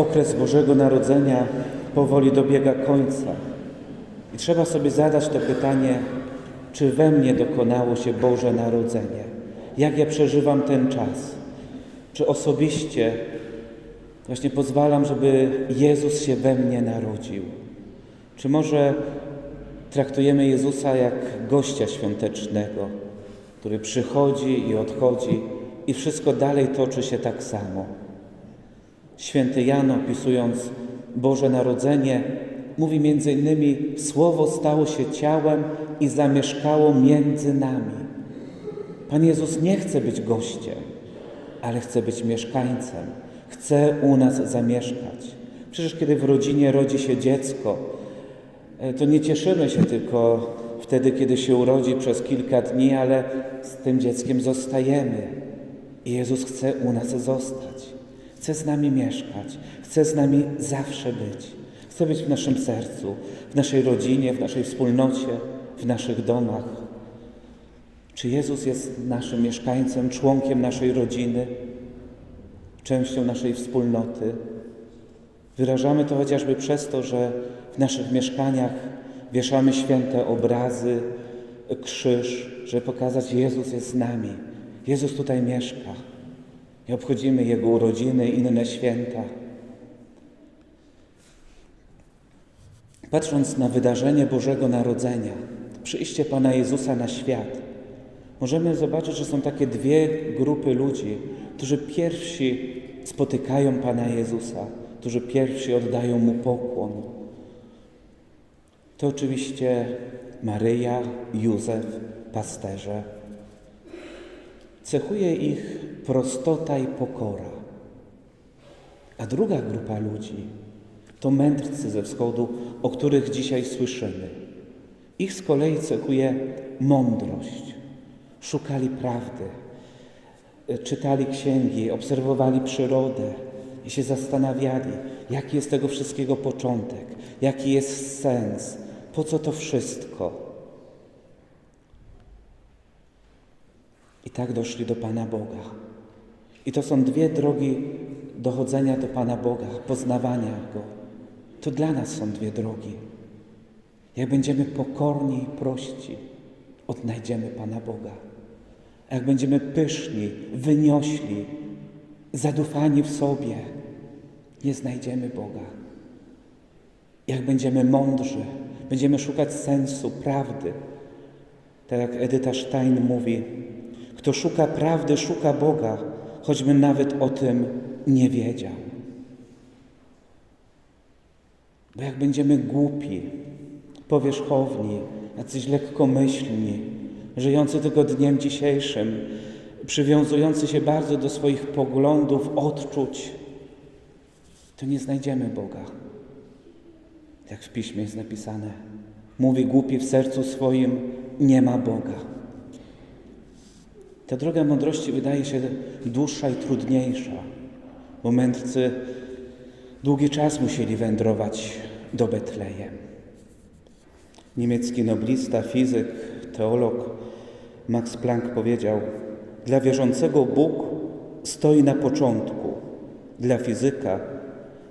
Okres Bożego Narodzenia powoli dobiega końca. I trzeba sobie zadać to pytanie, czy we mnie dokonało się Boże Narodzenie? Jak ja przeżywam ten czas? Czy osobiście właśnie pozwalam, żeby Jezus się we mnie narodził? Czy może traktujemy Jezusa jak gościa świątecznego, który przychodzi i odchodzi i wszystko dalej toczy się tak samo? Święty Jan opisując Boże Narodzenie mówi między innymi Słowo stało się ciałem i zamieszkało między nami. Pan Jezus nie chce być gościem, ale chce być mieszkańcem. Chce u nas zamieszkać. Przecież kiedy w rodzinie rodzi się dziecko, e, to nie cieszymy się tylko wtedy, kiedy się urodzi przez kilka dni, ale z tym dzieckiem zostajemy. I Jezus chce u nas zostać. Chce z nami mieszkać. Chce z nami zawsze być. Chce być w naszym sercu, w naszej rodzinie, w naszej wspólnocie, w naszych domach. Czy Jezus jest naszym mieszkańcem, członkiem naszej rodziny, częścią naszej wspólnoty? Wyrażamy to chociażby przez to, że w naszych mieszkaniach wieszamy święte obrazy, krzyż, żeby pokazać, Jezus jest z nami. Jezus tutaj mieszka. I obchodzimy Jego urodziny, inne święta. Patrząc na wydarzenie Bożego Narodzenia, przyjście Pana Jezusa na świat, możemy zobaczyć, że są takie dwie grupy ludzi, którzy pierwsi spotykają Pana Jezusa, którzy pierwsi oddają Mu pokłon. To oczywiście Maryja, Józef, pasterze. Cechuje ich prostota i pokora. A druga grupa ludzi to mędrcy ze wschodu, o których dzisiaj słyszymy. Ich z kolei cechuje mądrość. Szukali prawdy, czytali księgi, obserwowali przyrodę i się zastanawiali, jaki jest tego wszystkiego początek, jaki jest sens, po co to wszystko. Tak doszli do Pana Boga. I to są dwie drogi dochodzenia do Pana Boga, poznawania Go. To dla nas są dwie drogi. Jak będziemy pokorni i prości, odnajdziemy Pana Boga. A jak będziemy pyszni, wyniośli, zadufani w sobie, nie znajdziemy Boga. Jak będziemy mądrzy, będziemy szukać sensu, prawdy. Tak jak Edyta Stein mówi, kto szuka prawdy, szuka Boga, choćby nawet o tym nie wiedział. Bo jak będziemy głupi, powierzchowni, jacyś lekkomyślni, żyjący tylko dniem dzisiejszym, przywiązujący się bardzo do swoich poglądów, odczuć, to nie znajdziemy Boga. Jak w piśmie jest napisane, mówi głupi w sercu swoim, nie ma Boga. Ta droga mądrości wydaje się dłuższa i trudniejsza, bo mędrcy długi czas musieli wędrować do Betlejem. Niemiecki noblista, fizyk, teolog Max Planck powiedział: Dla wierzącego Bóg stoi na początku, dla fizyka,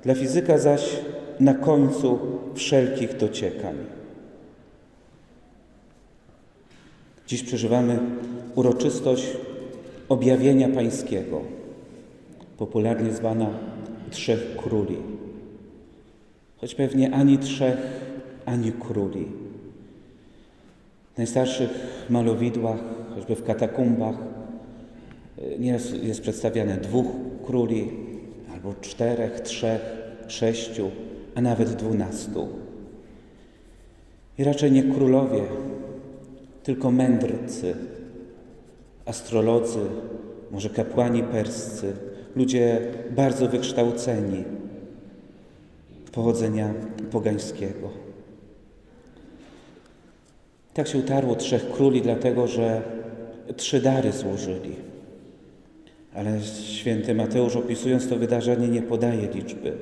dla fizyka zaś na końcu wszelkich dociekań. Dziś przeżywamy uroczystość objawienia Pańskiego, popularnie zwana Trzech Króli. Choć pewnie ani trzech, ani króli. W najstarszych malowidłach, choćby w katakumbach, nieraz jest przedstawiane dwóch króli, albo czterech, trzech, sześciu, a nawet dwunastu. I raczej nie królowie, tylko mędrcy, astrolodzy, może kapłani perscy, ludzie bardzo wykształceni pochodzenia pogańskiego. Tak się utarło trzech króli, dlatego że trzy dary złożyli. Ale święty Mateusz, opisując to wydarzenie, nie podaje liczby.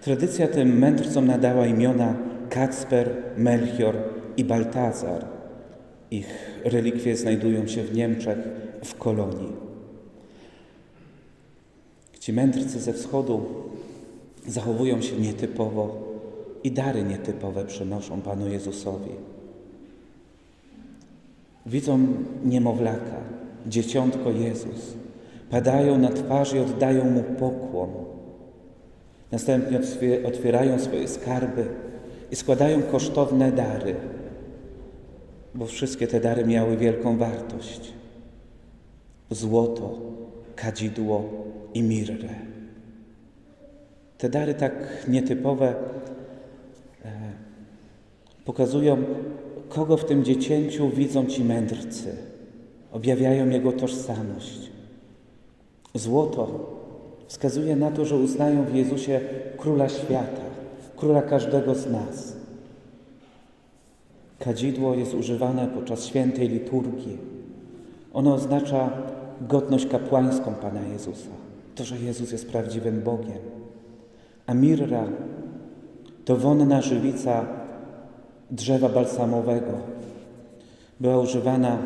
Tradycja tym mędrcom nadała imiona Kacper, Melchior i Baltazar. Ich relikwie znajdują się w Niemczech, w Kolonii. Ci mędrcy ze wschodu zachowują się nietypowo i dary nietypowe przynoszą Panu Jezusowi. Widzą niemowlaka, dzieciątko Jezus, padają na twarz i oddają Mu pokłon. Następnie otwie- otwierają swoje skarby i składają kosztowne dary, bo wszystkie te dary miały wielką wartość. Złoto, kadzidło i mirrę. Te dary tak nietypowe e, pokazują, kogo w tym dziecięciu widzą ci mędrcy. Objawiają jego tożsamość. Złoto wskazuje na to, że uznają w Jezusie króla świata, króla każdego z nas. Kadzidło jest używane podczas świętej liturgii. Ono oznacza godność kapłańską Pana Jezusa, to, że Jezus jest prawdziwym Bogiem. A mirra to wonna żywica drzewa balsamowego. Była używana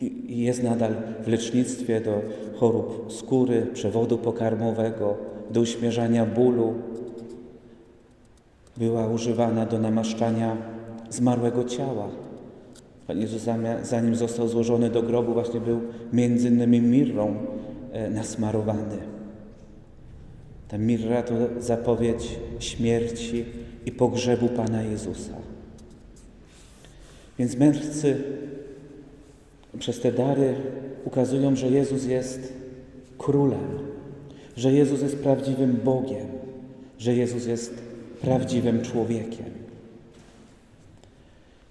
i jest nadal w lecznictwie do chorób skóry, przewodu pokarmowego, do uśmierzania bólu. Była używana do namaszczania zmarłego ciała. Pan Jezus zanim został złożony do grobu właśnie był między innymi mirrą e, nasmarowany. Ta mirra to zapowiedź śmierci i pogrzebu Pana Jezusa. Więc mędrcy przez te dary ukazują, że Jezus jest królem, że Jezus jest prawdziwym Bogiem, że Jezus jest prawdziwym człowiekiem.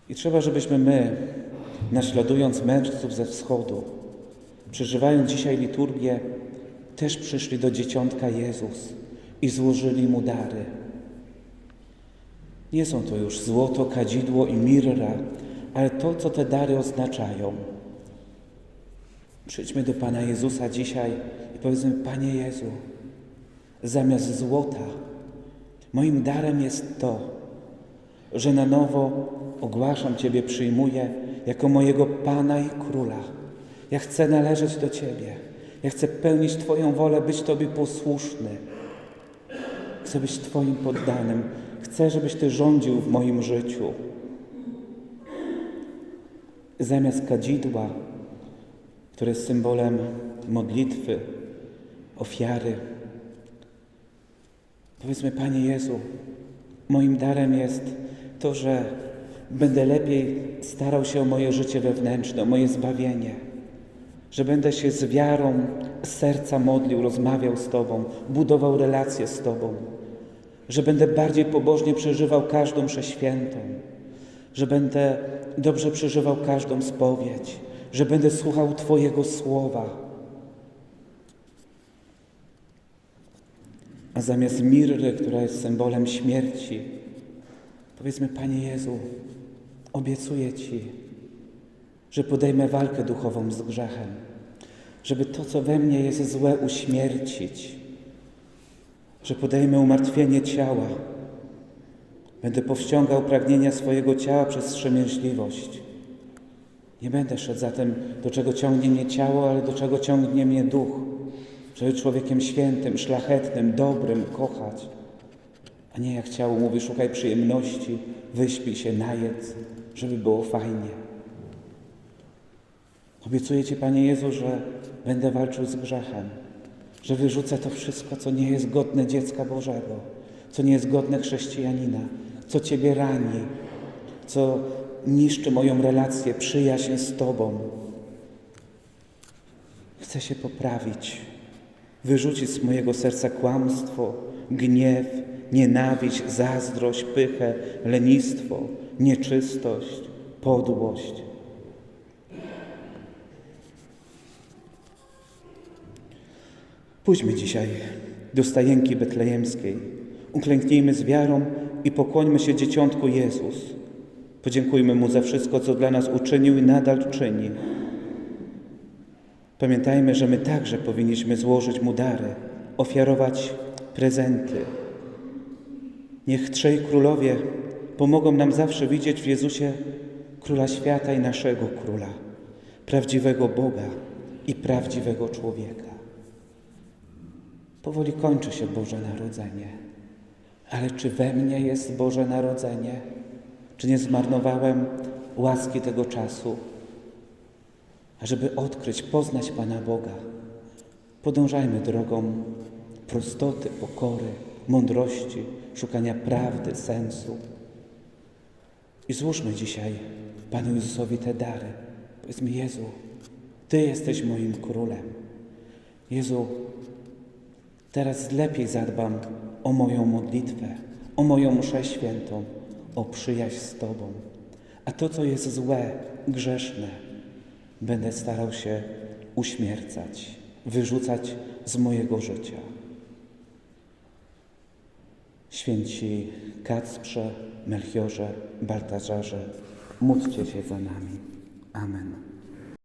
I trzeba, żebyśmy my, naśladując mędrców ze wschodu, przeżywając dzisiaj liturgię, też przyszli do dzieciątka Jezus i złożyli mu dary. Nie są to już złoto, kadzidło i mirra, ale to, co te dary oznaczają. Przyjdźmy do Pana Jezusa dzisiaj i powiedzmy: Panie Jezu, zamiast złota, moim darem jest to, że na nowo ogłaszam Ciebie, przyjmuję jako mojego Pana i Króla. Ja chcę należeć do Ciebie. Ja chcę pełnić Twoją wolę, być Tobie posłuszny. Chcę być Twoim poddanym. Chcę, żebyś Ty rządził w moim życiu. Zamiast kadzidła, które jest symbolem modlitwy, ofiary, powiedzmy, Panie Jezu, moim darem jest to, że będę lepiej starał się o moje życie wewnętrzne, o moje zbawienie, że będę się z wiarą serca modlił, rozmawiał z Tobą, budował relacje z Tobą, że będę bardziej pobożnie przeżywał każdą przeświętą, że będę dobrze przeżywał każdą spowiedź, że będę słuchał Twojego słowa. A zamiast mirry, która jest symbolem śmierci, powiedzmy, Panie Jezu, obiecuję Ci, że podejmę walkę duchową z grzechem, żeby to, co we mnie jest złe, uśmiercić, że podejmę umartwienie ciała, będę powściągał pragnienia swojego ciała przez wstrzemięźliwość. Nie będę szedł za tym, do czego ciągnie mnie ciało, ale do czego ciągnie mnie duch. Żeby człowiekiem świętym, szlachetnym, dobrym kochać. A nie jak ciało mówi, szukaj przyjemności, wyśpij się, najedz, żeby było fajnie. Obiecuję Ci, Panie Jezu, że będę walczył z grzechem, że wyrzucę to wszystko, co nie jest godne dziecka Bożego, co nie jest godne chrześcijanina, co Ciebie rani, co niszczy moją relację, przyjaźń z Tobą. Chcę się poprawić, wyrzucić z mojego serca kłamstwo, gniew, nienawiść, zazdrość, pychę, lenistwo, nieczystość, podłość. Pójdźmy dzisiaj do stajenki betlejemskiej. Uklęknijmy z wiarą i pokłońmy się dzieciątku Jezus. Podziękujmy Mu za wszystko, co dla nas uczynił i nadal czyni. Pamiętajmy, że my także powinniśmy złożyć Mu dary, ofiarować prezenty. Niech trzej królowie pomogą nam zawsze widzieć w Jezusie Króla Świata i naszego Króla, prawdziwego Boga i prawdziwego człowieka. Powoli kończy się Boże Narodzenie. Ale czy we mnie jest Boże Narodzenie? Czy nie zmarnowałem łaski tego czasu? A żeby odkryć, poznać Pana Boga, podążajmy drogą prostoty, pokory, mądrości, szukania prawdy, sensu. I złóżmy dzisiaj Panu Jezusowi te dary. Powiedzmy, Jezu, Ty jesteś moim królem. Jezu, teraz lepiej zadbam o moją modlitwę, o moją mszę świętą, o przyjaźń z Tobą. A to, co jest złe, grzeszne, będę starał się uśmiercać, wyrzucać z mojego życia. Święci Kacprze, Melchiorze, Baltazarze, módlcie się za nami. Amen.